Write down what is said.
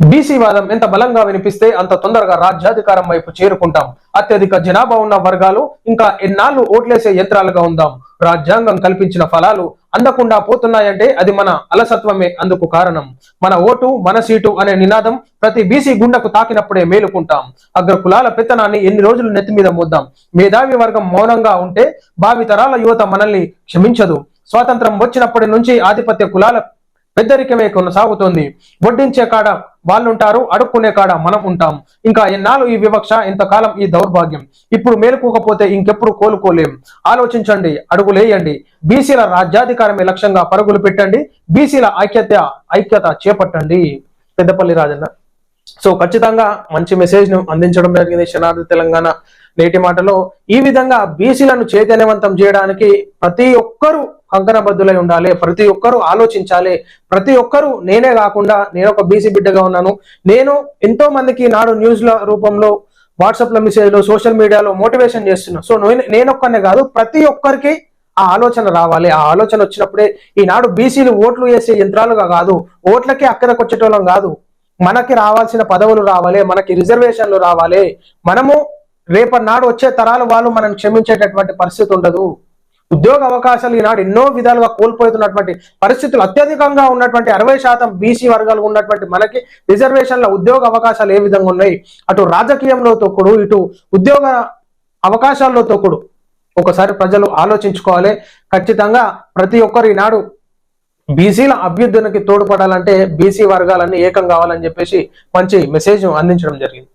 BC వాదం ఎంత బలంగా వినిపిస్తే అంత తొందరగా రాజ్యాధికారం వైపు చేరుకుంటాం. అత్యధిక జనాభా ఉన్న వర్గాలు ఇంకా ఎన్నాళ్ళు ఓట్లేసే యంత్రాలుగా ఉందాం. రాజ్యాంగం కల్పించిన ఫలాలు అందకుండా పోతున్నాయంటే అది మన అలసత్వమే అందుకు కారణం. మన ఓటు మన సీటు అనే నినాదం ప్రతి బీసీ గుండెకు తాకినప్పుడే మేలుకుంటాం. అగ్ర కులాల పెత్తనాన్ని ఎన్ని రోజులు నెత్తి మీద మోద్దాం? మేధావి వర్గం మౌనంగా ఉంటే భావి తరాల యువత మనల్ని క్షమించదు. స్వాతంత్రం వచ్చినప్పటి నుంచి ఆధిపత్య కులాల పెద్దరికమే కొనసాగుతోంది. వడ్డించే కాడ వాళ్ళుంటారు అడుక్కునే కాడ మనం ఉంటాం. ఇంకా ఎన్నాళ్ళు ఈ వివక్ష? ఇంతకాలం ఈ దౌర్భాగ్యం. ఇప్పుడు మేలుకోకపోతే ఇంకెప్పుడు కోలుకోలేం. ఆలోచించండి అడుగులేయండి. బీసీల రాజ్యాధికారమే లక్ష్యంగా పరుగులు పెట్టండి. బీసీల ఐక్యత ఐక్యత చేపట్టండి. పెద్దపల్లి రాజన్న. సో ఖచ్చితంగా మంచి మెసేజ్ను అందించడం జరిగింది శనార్థి తెలంగాణ నేటి మాటలో. ఈ విధంగా బీసీలను చైతన్యవంతం చేయడానికి ప్రతి ఒక్కరూ కంకణబద్ధులై ఉండాలి. ప్రతి ఒక్కరూ ఆలోచించాలి. ప్రతి ఒక్కరూ నేనే కాకుండా నేను ఒక బీసీ బిడ్డగా ఉన్నాను. నేను ఎంతో మందికి నాడు న్యూస్ల రూపంలో వాట్సాప్ల మెసేజ్లో సోషల్ మీడియాలో మోటివేషన్ చేస్తున్నా. సో నేను- ఒక్కనే కాదు ప్రతి ఒక్కరికి ఆ ఆలోచన రావాలి. ఆ ఆలోచన వచ్చినప్పుడే ఈనాడు బీసీలు ఓట్లు వేసే యంత్రాలుగా కాదు ఓట్లకి అక్కడికి వచ్చేటోళ్ళం కాదు. మనకి రావాల్సిన పదవులు రావాలి మనకి రిజర్వేషన్లు రావాలి. మనము రేపటి నాడు వచ్చే తరాలు వాళ్ళు మనం క్షమించేటటువంటి పరిస్థితి ఉండదు. ఉద్యోగ అవకాశాలు ఈనాడు ఎన్నో విధాలుగా కోల్పోతున్నటువంటి పరిస్థితులు. అత్యధికంగా ఉన్నటువంటి అరవై శాతం బీసీ వర్గాలు ఉన్నటువంటి మనకి రిజర్వేషన్ల ఉద్యోగ అవకాశాలు ఏ విధంగా ఉన్నాయి? అటు రాజకీయంలో తొక్కుడు ఇటు ఉద్యోగ అవకాశాల్లో తొక్కుడు ఒకసారి ప్రజలు ఆలోచించుకోవాలి. ఖచ్చితంగా ప్రతి ఒక్కరు ఈనాడు బీసీల అభ్యుద్ధనికి తోడ్పడాలంటే బీసీ వర్గాలన్నీ ఏకం కావాలని చెప్పేసి మంచి మెసేజ్ అందించడం జరిగింది.